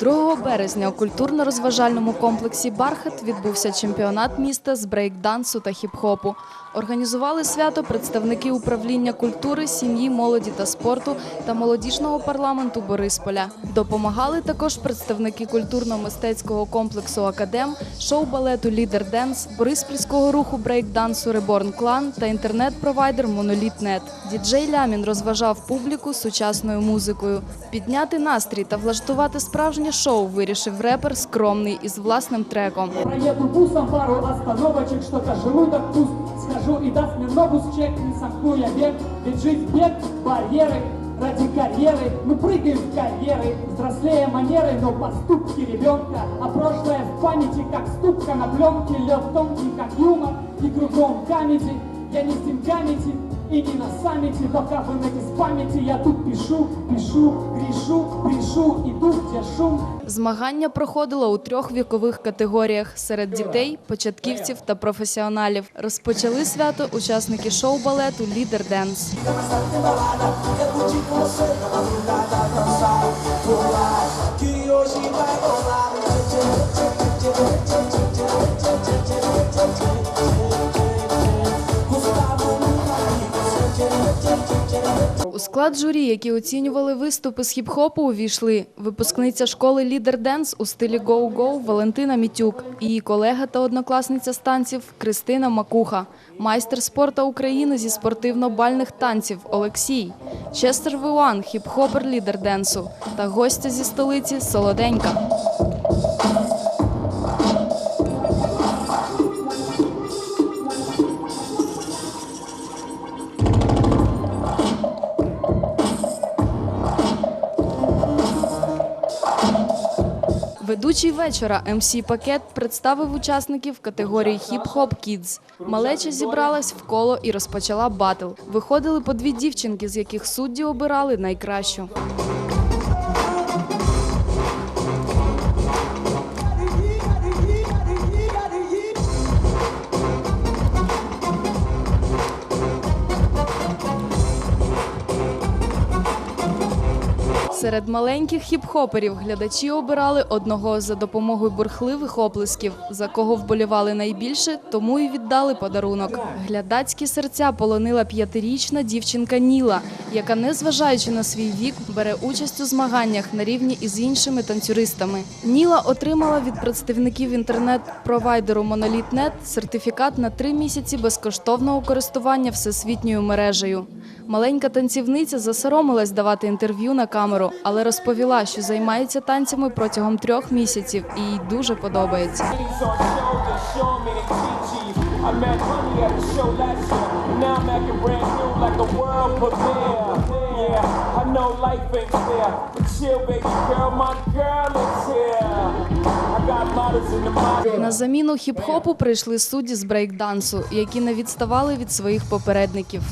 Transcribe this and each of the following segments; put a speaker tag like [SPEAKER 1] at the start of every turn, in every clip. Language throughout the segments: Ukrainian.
[SPEAKER 1] 2 березня у культурно-розважальному комплексі Бархат відбувся чемпіонат міста з брейк-дансу та хіп-хопу. Організували свято представники управління культури, сім'ї, молоді та спорту та молодіжного парламенту Борисполя. Допомагали також представники культурно-мистецького комплексу Академ, шоу-балету Лідер Денс, Бориспільського руху брейк-дансу Реборн Клан та інтернет-провайдер Моноліт.нет. Діджей Лямін розважав публіку сучасною музикою. Підняти настрій та влаштувати справжнє шоу вирішив репер скромний із власним треком.
[SPEAKER 2] Проеду бусом пару остановочек, что-то желудок пуст Скажу и даст мне ногу с чек, не сомкну я век Ведь жизнь бег, барьеры, ради карьеры Мы прыгаем в карьеры, взрослея манеры Но поступки ребенка, а прошлое в памяти Как ступка на пленке, лед тонкий, как юмор И кругом камеди, я не с деньгами и не на саммите, пока вы с памяти Я тут пишу, пишу, грешу, пишу, иду, где шум
[SPEAKER 1] Змагання проходило у трьох вікових категоріях серед дітей, початківців та професіоналів. Розпочали свято учасники шоу-балету Лідер Денс. У склад журі, які оцінювали виступи з хіп-хопу, увійшли. Випускниця школи Лідер Денс у стилі гоу-гоу Валентина Мітюк, її колега та однокласниця з танців Кристина Макуха, майстер спорту України зі спортивно-бальних танців Олексій, Честер Вуан, хіп-хопер Лідер Денсу та гостя зі столиці Солоденька. Ведучий вечора МС Пакет представив учасників категорії Хіп-Хоп Кідз. Малеча зібралась в коло і розпочала батл. Виходили по дві дівчинки, з яких судді обирали найкращу. Серед маленьких хіп-хоперів глядачі обирали одного за допомогою бурхливих оплесків. За кого вболівали найбільше, тому і віддали подарунок. Глядацькі серця полонила п'ятирічна дівчинка Ніла, яка, незважаючи на свій вік, бере участь у змаганнях на рівні із іншими танцюристами. Ніла отримала від представників інтернет-провайдеру Monolith.net сертифікат на три місяці безкоштовного користування всесвітньою мережею. Маленька танцівниця засоромилась давати інтерв'ю на камеру, але розповіла, що займається танцями протягом трьох місяців і їй дуже подобається. На заміну хіп-хопу прийшли судді з брейк-дансу, які не відставали від своїх попередників.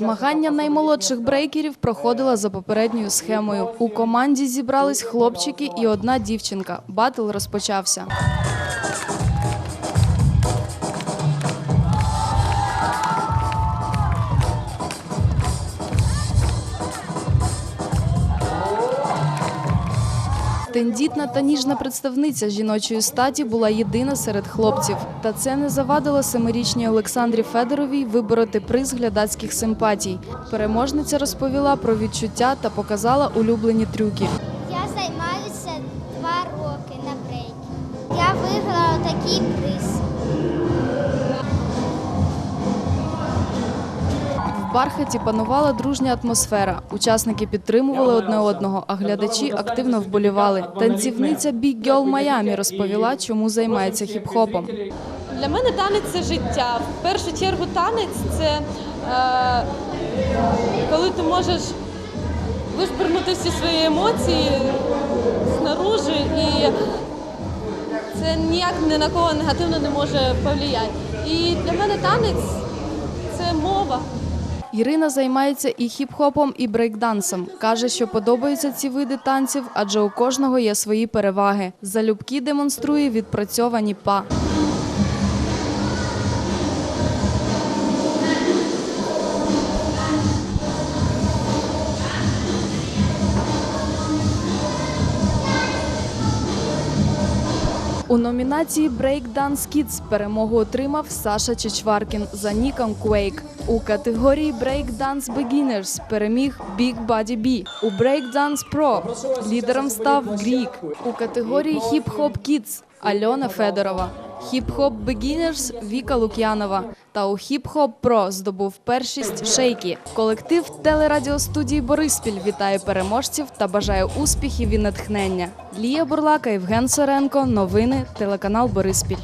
[SPEAKER 1] Змагання наймолодших брейкерів проходило за попередньою схемою. У команді зібрались хлопчики і одна дівчинка. Батл розпочався. Тендітна та ніжна представниця жіночої статі була єдина серед хлопців. Та це не завадило семирічній Олександрі Федоровій вибороти приз глядацьких симпатій. Переможниця розповіла про відчуття та показала улюблені трюки.
[SPEAKER 3] Я займаюся два роки на брейкі. Я виграла такий
[SPEAKER 1] бархаті панувала дружня атмосфера. Учасники підтримували одне одного, а глядачі активно вболівали. Танцівниця Big Girl Miami розповіла, чому займається хіп-хопом.
[SPEAKER 4] Для мене танець це життя. В першу чергу танець це е, коли ти можеш вишпорнути всі свої емоції снаружи, і це ніяк ні на кого негативно не може повлияти. І для мене танець це мова.
[SPEAKER 1] Ірина займається і хіп-хопом, і брейкдансом. Каже, що подобаються ці види танців, адже у кожного є свої переваги. Залюбки демонструє відпрацьовані па. У номінації Breakdance Kids перемогу отримав Саша Чечваркін за ніком Quake. У категорії Breakdance Beginners переміг Big Body B. У Breakdance Pro лідером став Грік. У категорії Hip Hop Kids Альона Федорова. Хіп-хоп бегінерс Віка Лук'янова та у хіп-хоп Про здобув першість шейкі. Колектив телерадіостудії Бориспіль вітає переможців та бажає успіхів і натхнення. Лія Бурлака, Євген Соренко. Новини телеканал Бориспіль.